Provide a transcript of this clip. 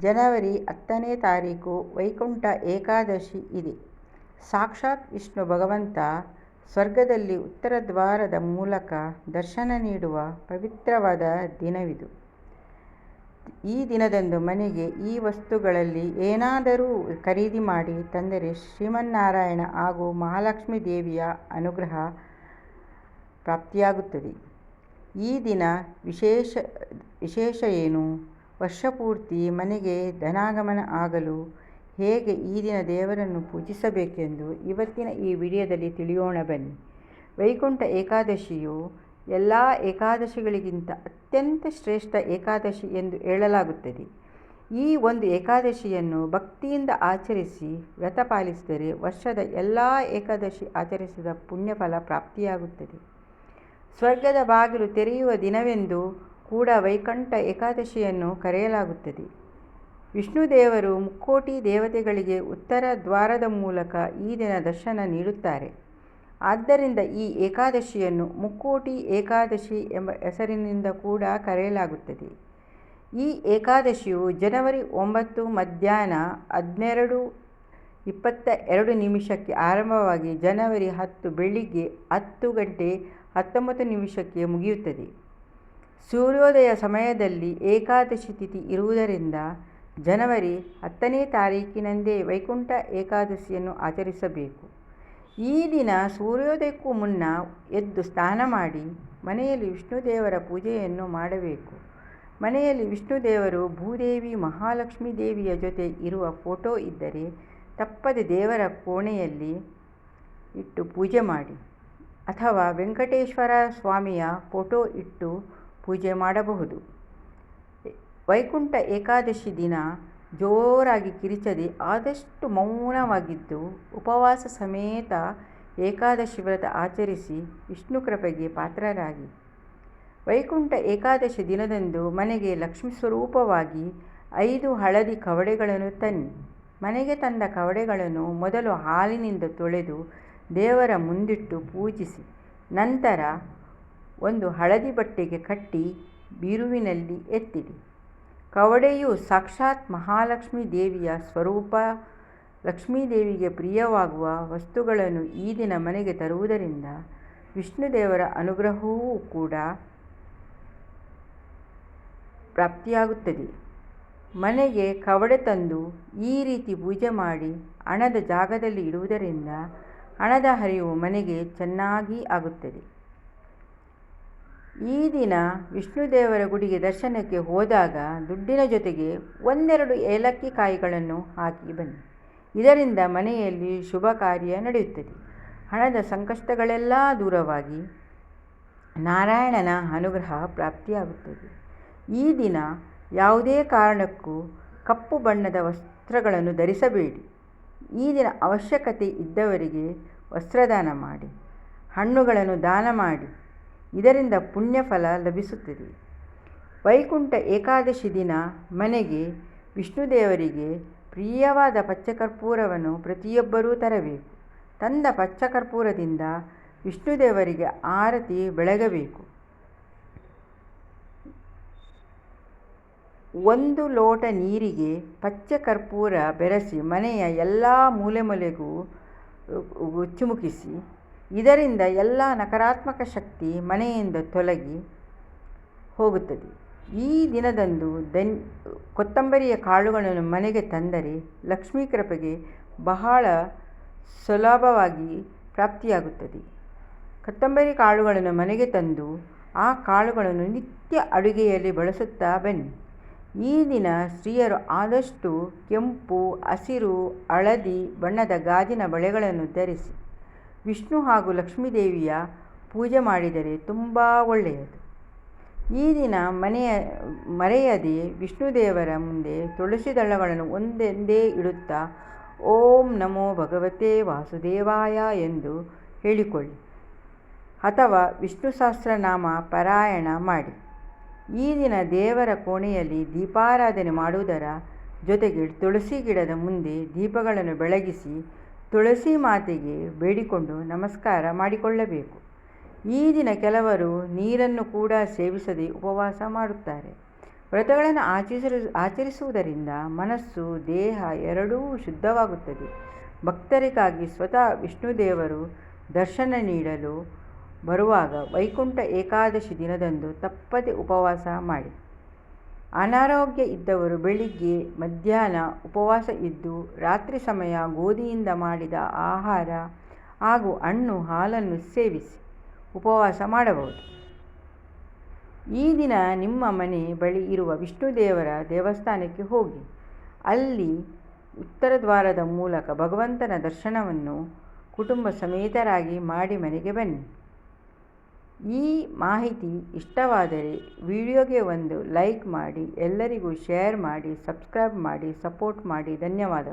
ಜನವರಿ ಹತ್ತನೇ ತಾರೀಕು ವೈಕುಂಠ ಏಕಾದಶಿ ಇದೆ. ಸಾಕ್ಷಾತ್ ವಿಷ್ಣು ಭಗವಂತ ಸ್ವರ್ಗದಲ್ಲಿ ಉತ್ತರ ದ್ವಾರದ ಮೂಲಕ ದರ್ಶನ ನೀಡುವ ಪವಿತ್ರವಾದ ದಿನವಿದು. ಈ ದಿನದಂದು ಮನೆಗೆ ಈ ವಸ್ತುಗಳಲ್ಲಿ ಏನಾದರೂ ಖರೀದಿ ಮಾಡಿ ತಂದರೆ ಶ್ರೀಮನ್ನಾರಾಯಣ ಹಾಗೂ ಮಹಾಲಕ್ಷ್ಮಿ ದೇವಿಯ ಅನುಗ್ರಹ ಪ್ರಾಪ್ತಿಯಾಗುತ್ತದೆ. ಈ ದಿನ ವಿಶೇಷ ವಿಶೇಷ ಏನು? ವರ್ಷಪೂರ್ತಿ ಮನೆಗೆ ಧನಾಗಮನ ಆಗಲು ಹೇಗೆ ಈ ದಿನ ದೇವರನ್ನು ಪೂಜಿಸಬೇಕೆಂದು ಇವತ್ತಿನ ಈ ವಿಡಿಯೋದಲ್ಲಿ ತಿಳಿಯೋಣ ಬನ್ನಿ. ವೈಕುಂಠ ಏಕಾದಶಿಯು ಎಲ್ಲ ಏಕಾದಶಿಗಳಿಗಿಂತ ಅತ್ಯಂತ ಶ್ರೇಷ್ಠ ಏಕಾದಶಿ ಎಂದು ಹೇಳಲಾಗುತ್ತದೆ. ಈ ಒಂದು ಏಕಾದಶಿಯನ್ನು ಭಕ್ತಿಯಿಂದ ಆಚರಿಸಿ ವ್ರತ ಪಾಲಿಸಿದರೆ ವರ್ಷದ ಎಲ್ಲ ಏಕಾದಶಿ ಆಚರಿಸಿದ ಪುಣ್ಯಫಲ ಪ್ರಾಪ್ತಿಯಾಗುತ್ತದೆ. ಸ್ವರ್ಗದ ಬಾಗಿಲು ತೆರೆಯುವ ದಿನವೆಂದು ಕೂಡ ವೈಕಂಠ ಏಕಾದಶಿಯನ್ನು ಕರೆಯಲಾಗುತ್ತದೆ. ವಿಷ್ಣುದೇವರು ಮುಕ್ಕೋಟಿ ದೇವತೆಗಳಿಗೆ ಉತ್ತರ ದ್ವಾರದ ಮೂಲಕ ಈ ದಿನ ದರ್ಶನ ನೀಡುತ್ತಾರೆ. ಆದ್ದರಿಂದ ಈ ಏಕಾದಶಿಯನ್ನು ಮುಕ್ಕೋಟಿ ಏಕಾದಶಿ ಎಂಬ ಹೆಸರಿನಿಂದ ಕೂಡ ಕರೆಯಲಾಗುತ್ತದೆ. ಈ ಏಕಾದಶಿಯು ಜನವರಿ ಒಂಬತ್ತು ಮಧ್ಯಾಹ್ನ ಹನ್ನೆರಡು ಇಪ್ಪತ್ತ ಎರಡು ನಿಮಿಷಕ್ಕೆ ಆರಂಭವಾಗಿ ಜನವರಿ ಹತ್ತು ಬೆಳಿಗ್ಗೆ ಹತ್ತು ಗಂಟೆ ಹತ್ತೊಂಬತ್ತು ನಿಮಿಷಕ್ಕೆ ಮುಗಿಯುತ್ತದೆ. ಸೂರ್ಯೋದಯ ಸಮಯದಲ್ಲಿ ಏಕಾದಶಿ ತಿಥಿ ಇರುವುದರಿಂದ ಜನವರಿ ಹತ್ತನೇ ತಾರೀಕಿನಂದೇ ವೈಕುಂಠ ಏಕಾದಶಿಯನ್ನು ಆಚರಿಸಬೇಕು. ಈ ದಿನ ಸೂರ್ಯೋದಯಕ್ಕೂ ಮುನ್ನ ಎದ್ದು ಸ್ನಾನ ಮಾಡಿ ಮನೆಯಲ್ಲಿ ವಿಷ್ಣುದೇವರ ಪೂಜೆಯನ್ನು ಮಾಡಬೇಕು. ಮನೆಯಲ್ಲಿ ವಿಷ್ಣುದೇವರು, ಭೂದೇವಿ, ಮಹಾಲಕ್ಷ್ಮೀ ದೇವಿಯ ಜೊತೆ ಇರುವ ಫೋಟೋ ಇದ್ದರೆ ತಪ್ಪದೆ ದೇವರ ಕೋಣೆಯಲ್ಲಿ ಇಟ್ಟು ಪೂಜೆ ಮಾಡಿ ಅಥವಾ ವೆಂಕಟೇಶ್ವರ ಸ್ವಾಮಿಯ ಫೋಟೋ ಇಟ್ಟು ಪೂಜೆ ಮಾಡಬಹುದು. ವೈಕುಂಠ ಏಕಾದಶಿ ದಿನ ಜೋರಾಗಿ ಕಿರಿಚದೆ ಆದಷ್ಟು ಮೌನವಾಗಿದ್ದು ಉಪವಾಸ ಸಮೇತ ಏಕಾದಶಿ ವ್ರತ ಆಚರಿಸಿ ವಿಷ್ಣು ಕೃಪೆಗೆ ಪಾತ್ರರಾಗಿ. ವೈಕುಂಠ ಏಕಾದಶಿ ದಿನದಂದು ಮನೆಗೆ ಲಕ್ಷ್ಮಿ ಸ್ವರೂಪವಾಗಿ ಐದು ಹಳದಿ ಕವಡೆಗಳನ್ನು ತನ್ನಿ. ಮನೆಗೆ ತಂದ ಕವಡೆಗಳನ್ನು ಮೊದಲು ಹಾಲಿನಿಂದ ತೊಳೆದು ದೇವರ ಮುಂದಿಟ್ಟು ಪೂಜಿಸಿ ನಂತರ ಒಂದು ಹಳದಿ ಬಟ್ಟೆಗೆ ಕಟ್ಟಿ ಬೀರುವಿನಲ್ಲಿ ಎತ್ತಿಡಿ. ಕವಡೆಯು ಸಾಕ್ಷಾತ್ ಮಹಾಲಕ್ಷ್ಮೀ ದೇವಿಯ ಸ್ವರೂಪ. ಲಕ್ಷ್ಮೀದೇವಿಗೆ ಪ್ರಿಯವಾಗುವ ವಸ್ತುಗಳನ್ನು ಈ ದಿನ ಮನೆಗೆ ತರುವುದರಿಂದ ವಿಷ್ಣುದೇವರ ಅನುಗ್ರಹವೂ ಕೂಡ ಪ್ರಾಪ್ತಿಯಾಗುತ್ತದೆ. ಮನೆಗೆ ಕವಡೆ ತಂದು ಈ ರೀತಿ ಪೂಜೆ ಮಾಡಿ ಹಣದ ಜಾಗದಲ್ಲಿ ಇಡುವುದರಿಂದ ಹಣದ ಹರಿವು ಮನೆಗೆ ಚೆನ್ನಾಗಿ ಆಗುತ್ತದೆ. ಈ ದಿನ ವಿಷ್ಣುದೇವರ ಗುಡಿಗೆ ದರ್ಶನಕ್ಕೆ ಹೋದಾಗ ದುಡ್ಡಿನ ಜೊತೆಗೆ ಒಂದೆರಡು ಏಲಕ್ಕಿ ಕಾಯಿಗಳನ್ನು ಹಾಕಿ ಬನ್ನಿ. ಇದರಿಂದ ಮನೆಯಲ್ಲಿ ಶುಭ ಕಾರ್ಯ ನಡೆಯುತ್ತದೆ. ಹಣದ ಸಂಕಷ್ಟಗಳೆಲ್ಲ ದೂರವಾಗಿ ನಾರಾಯಣನ ಅನುಗ್ರಹ ಪ್ರಾಪ್ತಿಯಾಗುತ್ತದೆ. ಈ ದಿನ ಯಾವುದೇ ಕಾರಣಕ್ಕೂ ಕಪ್ಪು ಬಣ್ಣದ ವಸ್ತ್ರಗಳನ್ನು ಧರಿಸಬೇಡಿ. ಈ ದಿನ ಅವಶ್ಯಕತೆ ಇದ್ದವರಿಗೆ ವಸ್ತ್ರದಾನ ಮಾಡಿ, ಹಣ್ಣುಗಳನ್ನು ದಾನ ಮಾಡಿ ಇದರಿಂದ ಪುಣ್ಯಫಲ ಲಭಿಸುತ್ತದೆ. ವೈಕುಂಠ ಏಕಾದಶಿ ದಿನ ಮನೆಗೆ ವಿಷ್ಣುದೇವರಿಗೆ ಪ್ರಿಯವಾದ ಪಚ್ಚಕರ್ಪೂರವನ್ನು ಪ್ರತಿಯೊಬ್ಬರೂ ತರಬೇಕು. ತಂದ ಪಚ್ಚಕರ್ಪೂರದಿಂದ ವಿಷ್ಣುದೇವರಿಗೆ ಆರತಿ ಬೆಳಗಬೇಕು. ಒಂದು ಲೋಟ ನೀರಿಗೆ ಪಚ್ಚ ಕರ್ಪೂರ ಬೆರೆಸಿ ಮನೆಯ ಎಲ್ಲ ಮೂಲೆ ಮೂಲೆಗೂ ಚಿಮುಕಿಸಿ. ಇದರಿಂದ ಎಲ್ಲ ನಕಾರಾತ್ಮಕ ಶಕ್ತಿ ಮನೆಯಿಂದ ತೊಲಗಿ ಹೋಗುತ್ತದೆ. ಈ ದಿನದಂದು ದನ್ ಕೊತ್ತಂಬರಿಯ ಕಾಳುಗಳನ್ನು ಮನೆಗೆ ತಂದರೆ ಲಕ್ಷ್ಮೀ ಕೃಪೆಗೆ ಬಹಳ ಸುಲಭವಾಗಿ ಪ್ರಾಪ್ತಿಯಾಗುತ್ತದೆ. ಕೊತ್ತಂಬರಿ ಕಾಳುಗಳನ್ನು ಮನೆಗೆ ತಂದು ಆ ಕಾಳುಗಳನ್ನು ನಿತ್ಯ ಅಡುಗೆಯಲ್ಲಿ ಬಳಸುತ್ತಾ ಬನ್ನಿ. ಈ ದಿನ ಸ್ತ್ರೀಯರು ಆದಷ್ಟು ಕೆಂಪು, ಹಸಿರು, ಹಳದಿ ಬಣ್ಣದ ಗಾಜಿನ ಬಳೆಗಳನ್ನು ಧರಿಸಿ ವಿಷ್ಣು ಹಾಗೂ ಲಕ್ಷ್ಮೀದೇವಿಯ ಪೂಜೆ ಮಾಡಿದರೆ ತುಂಬ ಒಳ್ಳೆಯದು. ಈ ದಿನ ಮನೆಯ, ಮರೆಯದೆ ವಿಷ್ಣುದೇವರ ಮುಂದೆ ತುಳಸಿ ದಳಗಳನ್ನು ಒಂದೆಂದೇ ಇಡುತ್ತಾ ಓಂ ನಮೋ ಭಗವತೆ ವಾಸುದೇವಾಯ ಎಂದು ಹೇಳಿಕೊಳ್ಳಿ ಅಥವಾ ವಿಷ್ಣು ಸಹಸ್ರನಾಮ ಪಾರಾಯಣ ಮಾಡಿ. ಈ ದಿನ ದೇವರ ಕೋಣೆಯಲ್ಲಿ ದೀಪಾರಾಧನೆ ಮಾಡುವುದರ ಜೊತೆಗೆ ತುಳಸಿ ಗಿಡದ ಮುಂದೆ ದೀಪಗಳನ್ನು ಬೆಳಗಿಸಿ ತುಳಸಿ ಮಾತೆಗೆ ಬೇಡಿಕೊಂಡು ನಮಸ್ಕಾರ ಮಾಡಿಕೊಳ್ಳಬೇಕು. ಈ ದಿನ ಕೆಲವರು ನೀರನ್ನು ಕೂಡ ಸೇವಿಸದೆ ಉಪವಾಸ ಮಾಡುತ್ತಾರೆ. ವ್ರತಗಳನ್ನು ಆಚರಿಸಲು, ಆಚರಿಸುವುದರಿಂದ ಮನಸ್ಸು, ದೇಹ ಎರಡೂ ಶುದ್ಧವಾಗುತ್ತದೆ ಭಕ್ತರಿಗಾಗಿ ಸ್ವತಃ ವಿಷ್ಣುದೇವರು ದರ್ಶನ ನೀಡಲು ಬರುವಾಗ ವೈಕುಂಠ ಏಕಾದಶಿ ದಿನದಂದು ತಪ್ಪದೆ ಉಪವಾಸ ಮಾಡಿ ಅನಾರೋಗ್ಯ ಇದ್ದವರು ಬೆಳಿಗ್ಗೆ, ಮಧ್ಯಾಹ್ನ ಉಪವಾಸ ಇದ್ದು, ರಾತ್ರಿ ಸಮಯ ಗೋಧಿಯಿಂದ ಮಾಡಿದ ಆಹಾರ ಹಾಗೂ ಹಣ್ಣು ಹಾಲನ್ನು ಸೇವಿಸಿ ಉಪವಾಸ ಮಾಡಬಹುದು. ಈ ದಿನ ನಿಮ್ಮ ಮನೆ ಬಳಿ ಇರುವ ವಿಷ್ಣುದೇವರ ದೇವಸ್ಥಾನಕ್ಕೆ ಹೋಗಿ, ಅಲ್ಲಿ ಉತ್ತರ ದ್ವಾರದ ಮೂಲಕ ಭಗವಂತನ ದರ್ಶನವನ್ನು ಕುಟುಂಬ ಸಮೇತರಾಗಿ ಮಾಡಿ ಮನೆಗೆ ಬನ್ನಿ. ಈ ಮಾಹಿತಿ ಇಷ್ಟವಾದರೆ ವಿಡಿಯೋಗೆ ಒಂದು ಲೈಕ್ ಮಾಡಿ, ಎಲ್ಲರಿಗೂ ಶೇರ್ ಮಾಡಿ, ಸಬ್ಸ್ಕ್ರೈಬ್ ಮಾಡಿ, ಸಪೋರ್ಟ್ ಮಾಡಿ. ಧನ್ಯವಾದಗಳು.